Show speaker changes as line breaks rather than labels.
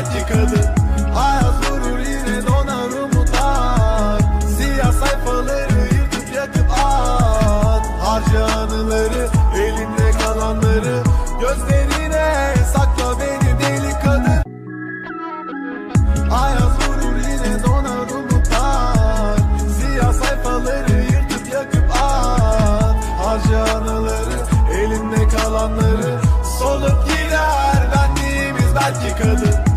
belki kadın Ayaz vurur yine donar umutlar. Siyah sayfaları yırtıp yakıp at. Harca anıları elinde kalanları Gözlerine sakla beni deli kadın. Ayaz vurur yine donar umutlar. Siyah sayfaları yırtıp yakıp at. Harca anıları elinde kalanları Solup gider. Benliğimiz belki kadın